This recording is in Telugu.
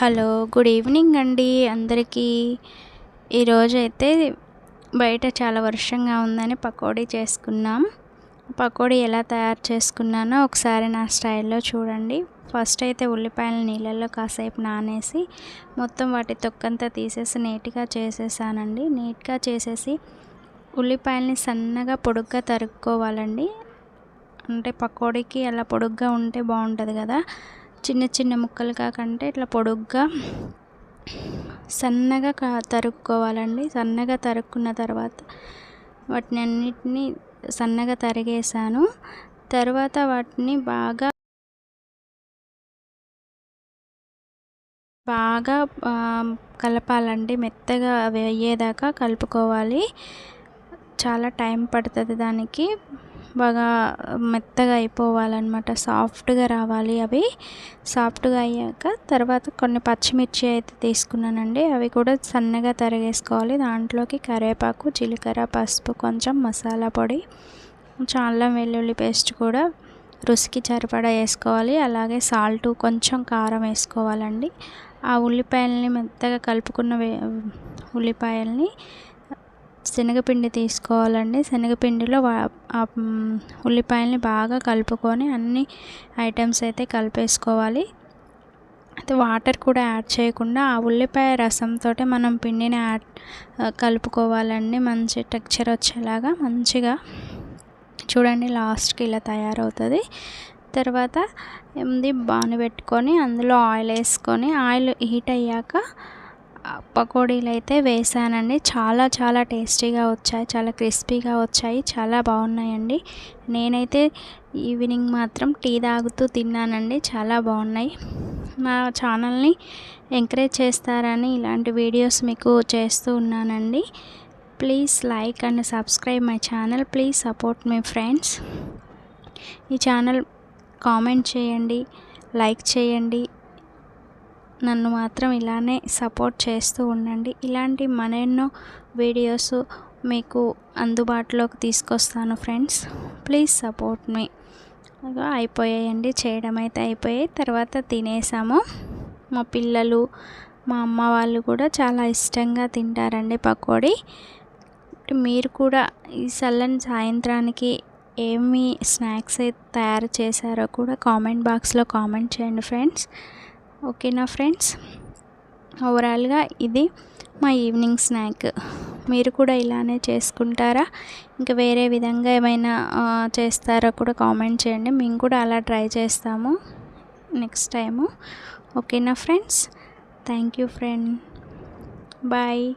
హలో గుడ్ ఈవినింగ్ అండి అందరికీ. ఈరోజు అయితే బయట చాలా వర్షంగా ఉందని పకోడీ చేసుకున్నాం. పకోడీ ఎలా తయారు చేసుకున్నానో ఒకసారి నా స్టైల్లో చూడండి. ఫస్ట్ అయితే ఉల్లిపాయలు నీళ్ళల్లో కాసేపు నానేసి మొత్తం వాటి తొక్కంతా తీసేసి నీట్గా చేసేసానండి. నీట్గా చేసేసి ఉల్లిపాయలని సన్నగా పొడుగ్గా తరుక్కోవాలండి. అంటే పకోడీకి అలా పొడుగ్గా ఉంటే బాగుంటుంది కదా. చిన్న చిన్న ముక్కలు కాకంటే ఇట్లా పొడుగ్గా సన్నగా తరుక్కోవాలండి. సన్నగా తరుక్కున్న తర్వాత వాటిని అన్నిటినీ సన్నగా తరిగేసాను తర్వాత వాటిని బాగా బాగా కలపాలండి. మెత్తగా అయ్యేదాకా కలుపుకోవాలి. చాలా టైం పడుతుంది దానికి. బాగా మెత్తగా అయిపోవాలన్నమాట. సాఫ్ట్గా రావాలి అవి. సాఫ్ట్గా అయ్యాక తర్వాత కొన్ని పచ్చిమిర్చి అయితే తీసుకున్నానండి. అవి కూడా సన్నగా తరిగేసుకోవాలి. దాంట్లోకి కరివేపాకు జీలకర్ర పసుపు కొంచెం మసాలా పొడి అల్లం వెల్లుల్లి పేస్ట్ కూడా రుచికి సరిపడా వేసుకోవాలి. అలాగే సాల్ట్ కొంచెం కారం వేసుకోవాలండి. ఆ ఉల్లిపాయలని మెత్తగా కలుపుకున్న ఉల్లిపాయల్ని శనగపిండి తీసుకోవాలండి. శనగపిండిలో ఉల్లిపాయలని బాగా కలుపుకొని అన్ని ఐటమ్స్ అయితే కలిపేసుకోవాలి. అయితే వాటర్ కూడా యాడ్ చేయకుండా ఆ ఉల్లిపాయ రసంతో మనం పిండిని యాడ్ కలుపుకోవాలండి. మంచి టెక్చర్ వచ్చేలాగా మంచిగా. చూడండి లాస్ట్కి ఇలా తయారవుతుంది. తర్వాత ఏముంది బాను పెట్టుకొని అందులో ఆయిల్ వేసుకొని ఆయిల్ హీట్ అయ్యాక పకోడీలు అయితే వేసానండి. చాలా చాలా టేస్టీగా వచ్చాయి. చాలా క్రిస్పీగా వచ్చాయి. చాలా బాగున్నాయండి. నేనైతే ఈవినింగ్ మాత్రం టీ తాగుతూ తిన్నానండి. చాలా బాగున్నాయి. మా ఛానల్ని ఎంకరేజ్ చేస్తారని ఇలాంటి వీడియోస్ మీకు చేస్తూ ఉన్నానండి. Please like and subscribe my channel. Please support my friends. ఈ ఛానల్ కామెంట్ చేయండి. లైక్ చేయండి. నన్ను మాత్రం ఇలానే సపోర్ట్ చేస్తూ ఉండండి. ఇలాంటి మరెన్నో వీడియోస్ మీకు అందుబాటులోకి తీసుకొస్తాను ఫ్రెండ్స్. ప్లీజ్ సపోర్ట్ మీ. అయిపోయాయండి. చేయడం అయితే అయిపోయాయి. తర్వాత తినేసాము. మా పిల్లలు మా అమ్మ వాళ్ళు కూడా చాలా ఇష్టంగా తింటారండి పకోడీ. మీరు కూడా ఈ చల్లని సాయంత్రానికి ఏమి స్నాక్స్ తయారు చేశారో కూడా కామెంట్ బాక్స్లో కామెంట్ చేయండి ఫ్రెండ్స్. ఓకేనా ఫ్రెండ్స్? ఓవరాల్గా ఇది మా ఈవినింగ్ స్నాక్. మీరు కూడా ఇలానే చేసుకుంటారా? ఇంకా వేరే విధంగా ఏమైనా చేస్తారో కూడా కామెంట్ చేయండి. మేము కూడా అలా ట్రై చేస్తాము నెక్స్ట్ టైము. ఓకేనా friends? Thank you friend. Bye.